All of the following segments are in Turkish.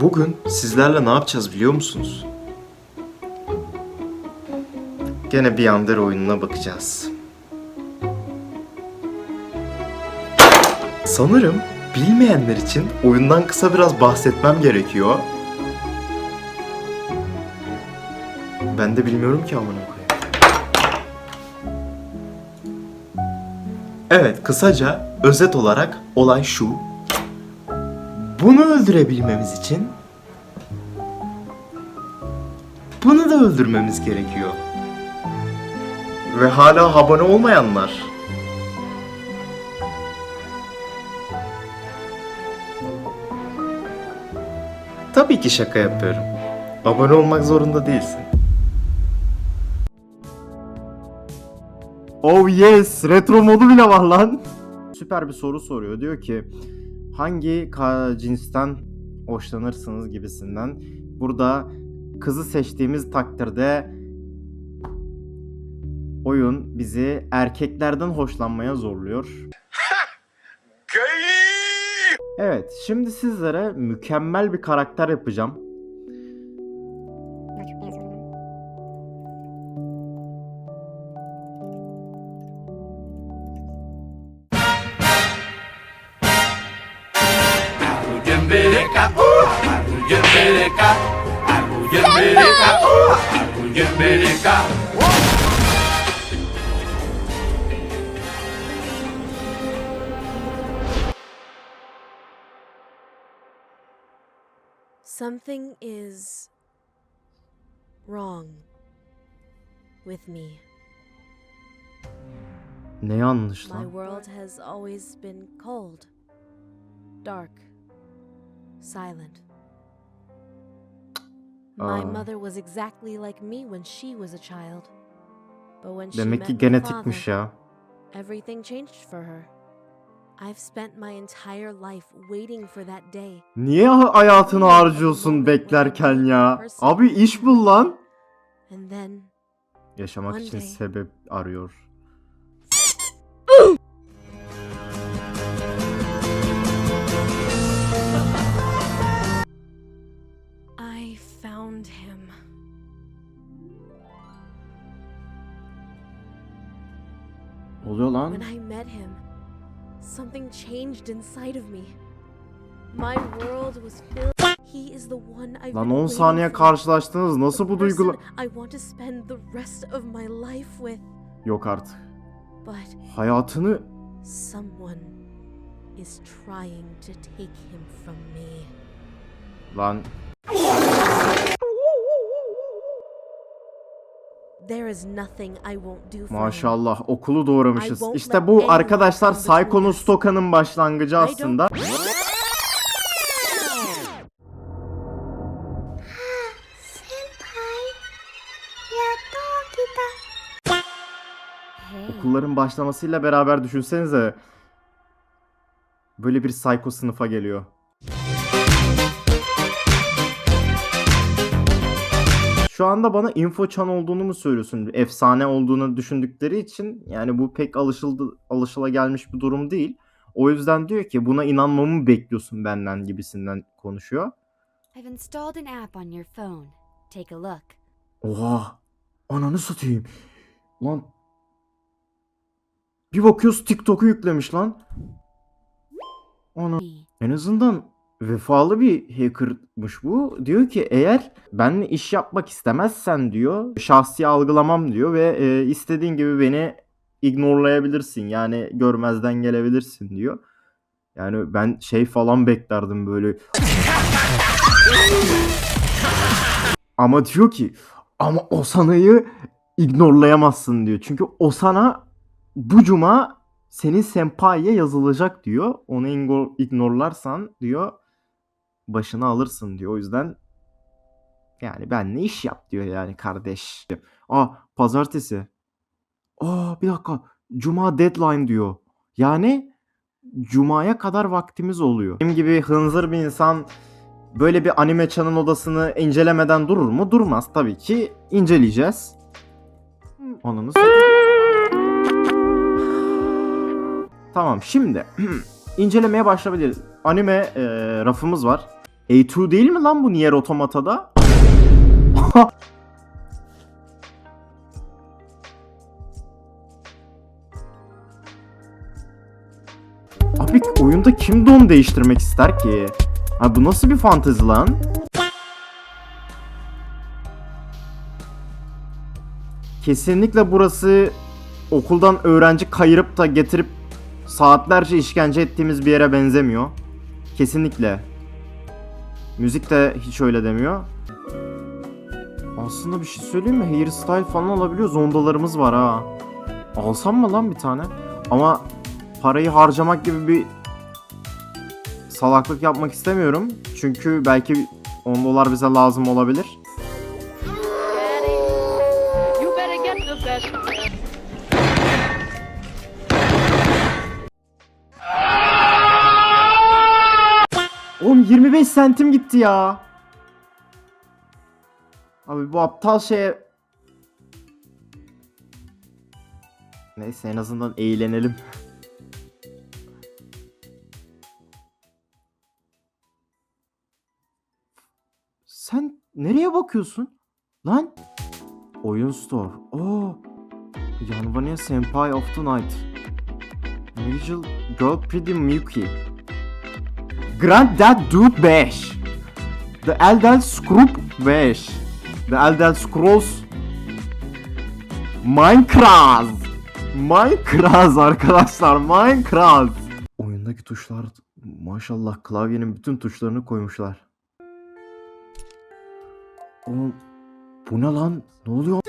Bugün sizlerle ne yapacağız biliyor musunuz? Gene bir Yandere oyununa bakacağız. Sanırım bilmeyenler için oyundan kısa biraz bahsetmem gerekiyor. Ben de bilmiyorum ki amına koyayım. Evet, kısaca özet olarak olay şu. Bunu öldürebilmemiz için bunu da öldürmemiz gerekiyor. Ve hala abone olmayanlar. Tabii ki şaka yapıyorum. Abone olmak zorunda değilsin. Oh yes, retro modu bile var lan. Süper bir soru soruyor. Diyor ki hangi cinsten hoşlanırsınız gibisinden. Burada kızı seçtiğimiz takdirde oyun bizi erkeklerden hoşlanmaya zorluyor. Evet, şimdi sizlere mükemmel bir karakter yapacağım. Something is wrong with me. Ne yanlış My world has always been cold, dark, silent. My Aa. mother was exactly like me when she was a child. But when she Demek met my genetikmiş father, ya. everything changed for her. I've spent my entire life waiting for that day. Niye ha- hayatını harcıyorsun beklerken ya? Abi iş bul lan. And then Yaşamak için sebep arıyor. I found him. Oluyor lan. When I met him, something changed inside of me. My world was filled. He is the one I've Lan been 10 waiting saniye karşılaştınız. Nasıl bu person duygular? I want to spend the rest of my life with. Yok artık. But Hayatını someone is trying to take him from me. lan There is nothing I won't do for him. Maşallah okulu doğramışız. I won't İşte bu arkadaşlar Psycho'nun. Stoka'nın başlangıcı aslında. Okulların başlamasıyla beraber düşünsenize. Böyle bir psycho sınıfa geliyor. Şu anda bana info chan olduğunu mu söylüyorsun? Efsane olduğunu düşündükleri için yani bu pek alışıldı alışılagelmiş bir durum değil. O yüzden diyor ki buna inanmamı bekliyorsun benden gibisinden konuşuyor. I've installed an app on your phone. Take a look. Oha! Ananı satayım. Lan bir bakıyoruz TikTok'u yüklemiş lan. Ana en azından vefalı bir hackermış bu. Diyor ki eğer benimle iş yapmak istemezsen diyor şahsi algılamam diyor ve e, istediğin gibi beni ignorlayabilirsin. Yani görmezden gelebilirsin diyor. Yani ben şey falan beklerdim böyle. Ama diyor ki ama Osana'yı ignorlayamazsın diyor. Çünkü Osana bu cuma senin senpai'ye yazılacak diyor. Onu ignorlarsan diyor başını alırsın diyor. O yüzden yani ben ne iş yap diyor yani kardeş. Aa pazartesi. Aa bir dakika. Cuma deadline diyor. Yani Cuma'ya kadar vaktimiz oluyor. Benim gibi hınzır bir insan böyle bir anime çanın odasını incelemeden durur mu? Durmaz tabii ki. inceleyeceğiz. Satayım. Tamam şimdi incelemeye başlayabiliriz. Anime e, rafımız var. A2 değil mi lan bu Nier Automata'da? Abi oyunda kim don değiştirmek ister ki? Ha bu nasıl bir fantezi lan? Kesinlikle burası okuldan öğrenci kayırıp da getirip saatlerce işkence ettiğimiz bir yere benzemiyor. Kesinlikle. Müzik de hiç öyle demiyor. Aslında bir şey söyleyeyim mi? Hairstyle falan alabiliyoruz. Zondalarımız var ha. Alsam mı lan bir tane? Ama parayı harcamak gibi bir salaklık yapmak istemiyorum. Çünkü belki 10 dolar bize lazım olabilir. 5 sentim gitti ya. Abi bu aptal şeye... Neyse en azından eğlenelim. Sen nereye bakıyorsun? Lan? Oyun Store. Oo. Yanvania Senpai of the Night. Visual Girl Pretty Miyuki. Granddad Dude 5. The Elder Scrolls 5. The Elder Scrolls Minecraft. Minecraft arkadaşlar Minecraft. Oyundaki tuşlar maşallah klavyenin bütün tuşlarını koymuşlar. Oğlum bu ne lan? Ne oluyor?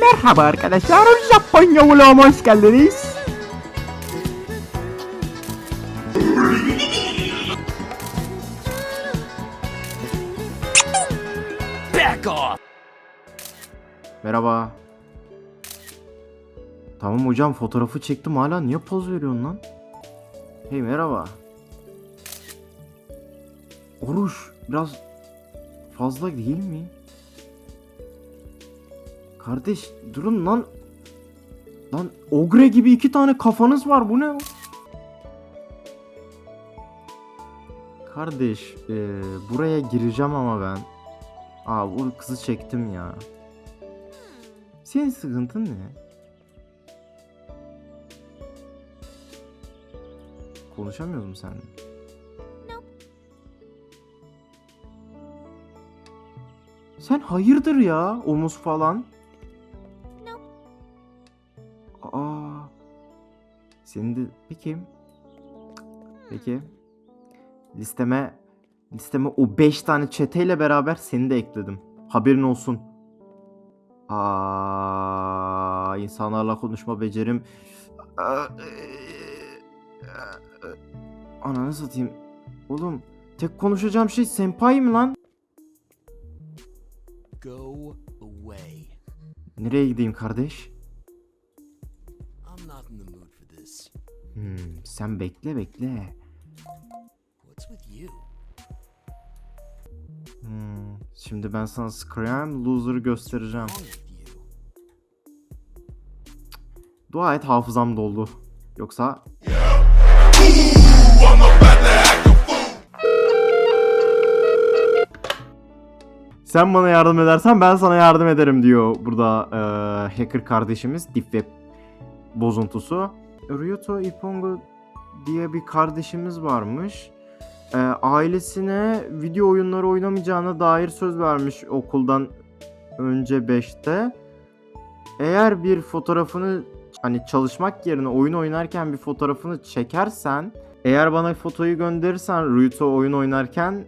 Merhaba arkadaşlar Japonya vloguma hoş geldiniz. Merhaba. Tamam hocam fotoğrafı çektim hala niye poz veriyorsun lan? Hey merhaba. Oruç biraz fazla değil mi? Kardeş durun lan. Lan ogre gibi iki tane kafanız var bu ne? Kardeş eee, buraya gireceğim ama ben. Aa bu kızı çektim ya. Senin sıkıntın ne? Konuşamıyoruz mu seninle? Sen hayırdır ya omuz falan? Aa. Senin de peki. Peki. Listeme listeme o 5 tane çeteyle beraber seni de ekledim. Haberin olsun. Aa, insanlarla konuşma becerim. Aa, Ananı satayım. Oğlum tek konuşacağım şey senpai mi lan? Go away. Nereye gideyim kardeş? I'm not in the mood for this. Hmm, sen bekle bekle. What's with you? Hmm, şimdi ben sana Scram Loser'ı göstereceğim. Dua et hafızam doldu. Yoksa... Sen bana yardım edersen ben sana yardım ederim diyor burada eee, hacker kardeşimiz Deep bozuntusu. Ryuto Ipongo diye bir kardeşimiz varmış. Eee, ailesine video oyunları oynamayacağına dair söz vermiş okuldan önce 5'te. Eğer bir fotoğrafını hani çalışmak yerine oyun oynarken bir fotoğrafını çekersen eğer bana fotoyu gönderirsen Ryuto oyun oynarken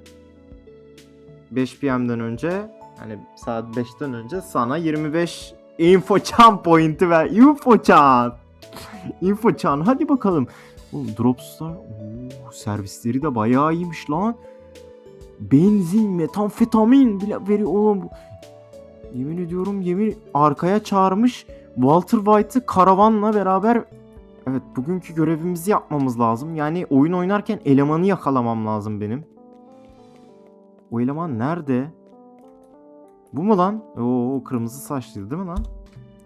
5 PM'den önce hani saat 5'ten önce sana 25 info chan pointi ver. Info chan. info chan hadi bakalım. Oğlum Dropstar oo, servisleri de bayağı iyiymiş lan. Benzin, metamfetamin bile veriyor oğlum. Yemin ediyorum yemin arkaya çağırmış Walter White'ı karavanla beraber evet bugünkü görevimizi yapmamız lazım. Yani oyun oynarken elemanı yakalamam lazım benim. O eleman nerede? Bu mu lan? Oo o kırmızı saçlıydı değil mi lan?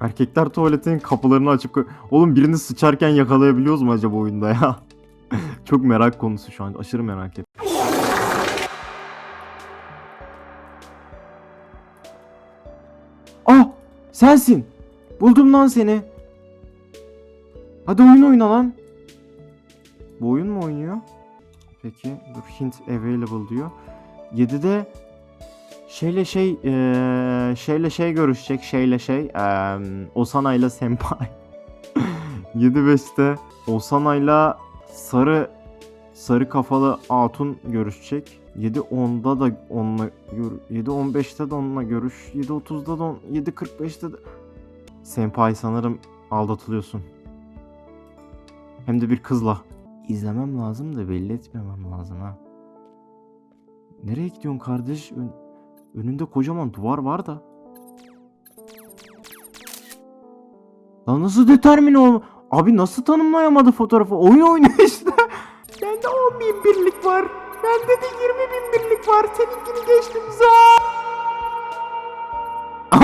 Erkekler tuvaletinin kapılarını açıp koy... Oğlum birini sıçarken yakalayabiliyoruz mu acaba oyunda ya? Çok merak konusu şu an. Aşırı merak ettim. Ah! Sensin! Buldum lan seni. Hadi oyun oyna lan. Bu oyun mu oynuyor? Peki dur hint available diyor. 7'de şeyle şey eee, şeyle şey görüşecek şeyle şey eee, Osana ile Senpai. 7-5'te Osana ile sarı sarı kafalı Atun görüşecek. 7-10'da da onunla gör 7-15'te de onunla görüş. 7-30'da da on, 7-45'te de Senpai sanırım aldatılıyorsun. Hem de bir kızla. İzlemem lazım da belli etmemem lazım ha. Nereye gidiyorsun kardeş? Ön- önünde kocaman duvar var da. Lan nasıl determine ol... Abi nasıl tanımlayamadı fotoğrafı? Oyun oynuyor işte. Bende 10 bin birlik var. Bende de 20 bin birlik var. Seninkini geçtim za.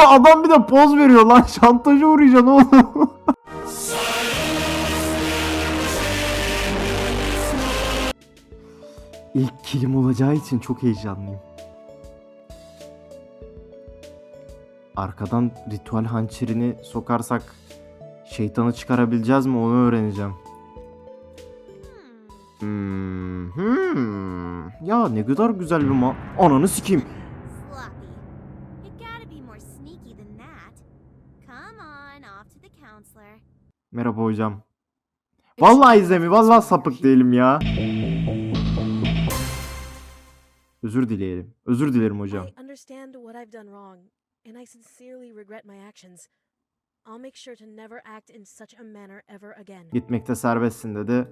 Adam bir de poz veriyor lan. Şantaja uğrayacaksın oğlum. İlk kilim olacağı için çok heyecanlıyım. Arkadan ritüel hançerini sokarsak şeytanı çıkarabileceğiz mi onu öğreneceğim. Hmm, hmm. Ya ne kadar güzel bir ma... Ananı sikeyim. Sloppy. You gotta be more sneaky than that. Come on, off to the counselor. Merhaba hocam. Vallahi izlemi, vallahi sapık değilim ya. Özür dileyelim. Özür dilerim hocam. I understand what I've done wrong, and I sincerely regret my actions. I'll make sure to never act in such a manner ever again. Gitmekte serbestsin dedi.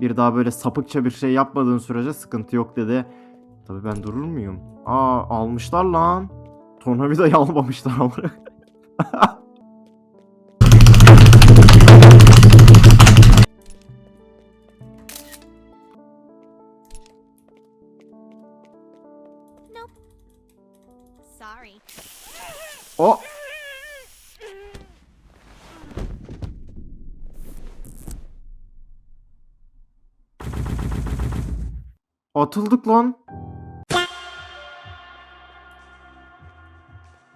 Bir daha böyle sapıkça bir şey yapmadığın sürece sıkıntı yok dedi. Tabii ben durur muyum? Aa almışlar lan. Tornavidayı almamışlar ama. O Atıldık lan.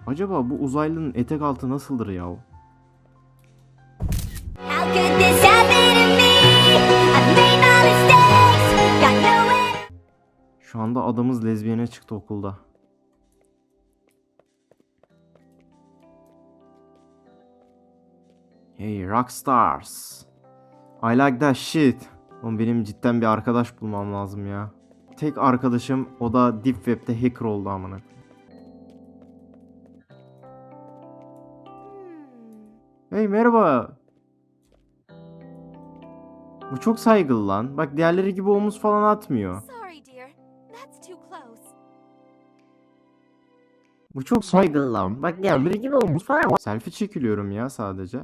Acaba bu uzaylının etek altı nasıldır ya? Şu anda adamız lezbiyene çıktı okulda. Hey rockstars. I like that shit. Oğlum benim cidden bir arkadaş bulmam lazım ya. Tek arkadaşım o da Deep Web'de hacker oldu amına. Hey merhaba. Bu çok saygılı lan. Bak diğerleri gibi omuz falan atmıyor. Bu çok saygılı lan. Bak diğerleri gibi omuz falan. Selfie çekiliyorum ya sadece.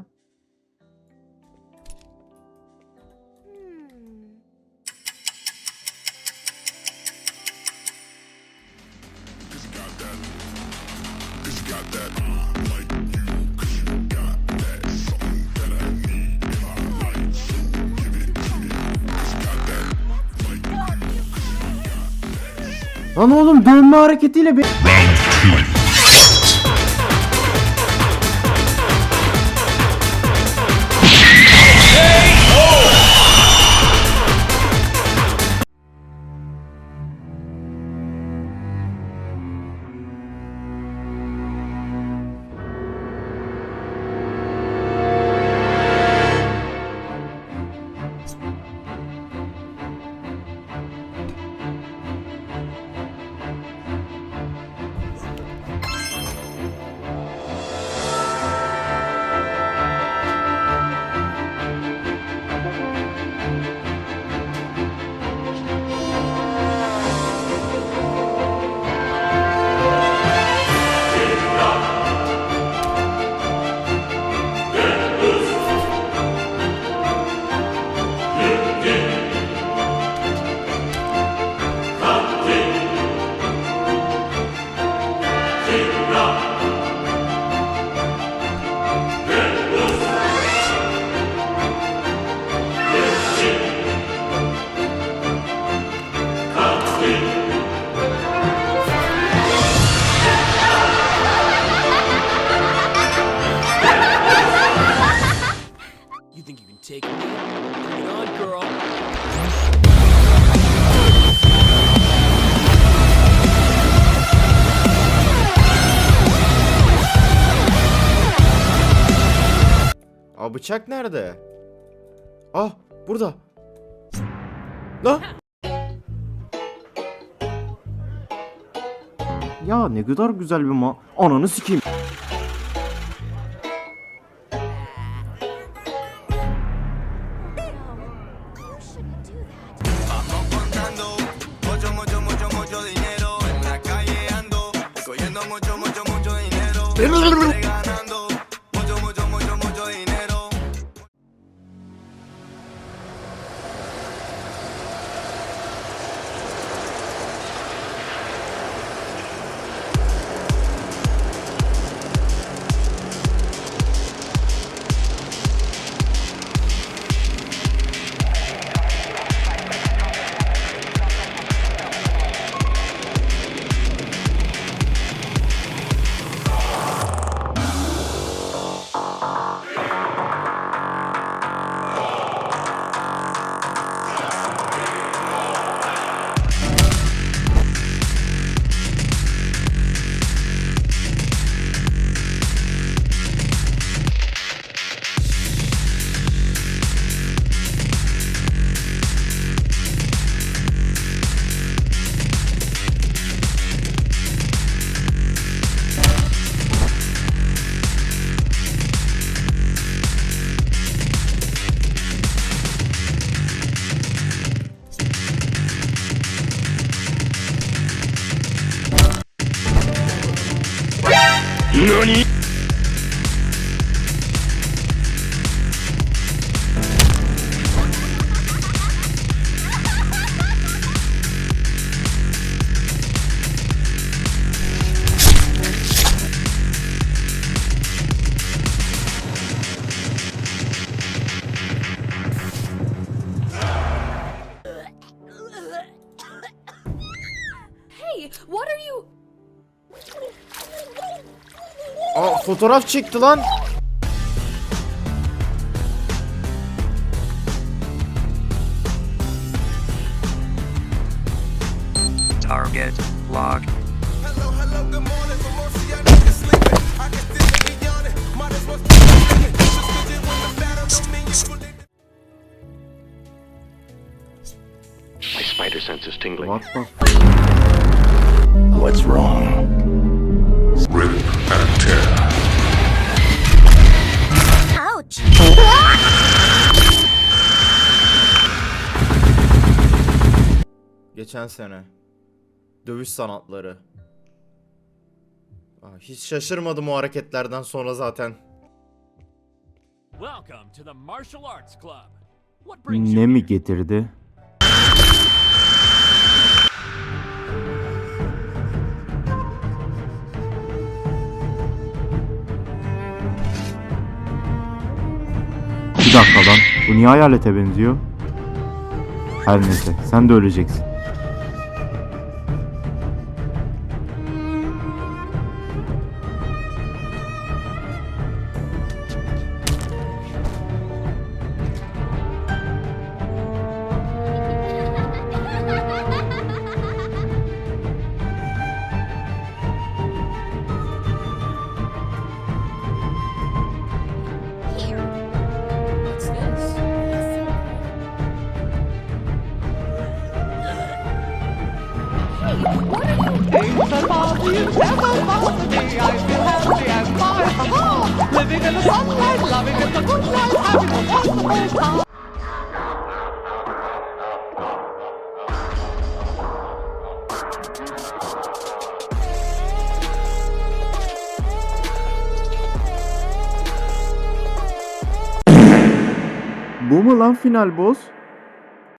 Lan oğlum dönme hareketiyle be... Aa bıçak nerede? Ah burada. Lan. Ya ne kadar güzel bir ma... Ananı sikeyim. Fotoğraf çekti lan. Target locked. My spider sense is tingling. What the What's wrong? Geçen sene. Dövüş sanatları. Aa, hiç şaşırmadım o hareketlerden sonra zaten. Welcome to the Martial Arts Club. What brings Ne mi getirdi? Bir dakika lan. Bu niye hayalete benziyor? Her neyse. Sen de öleceksin. Bu mu lan final boss?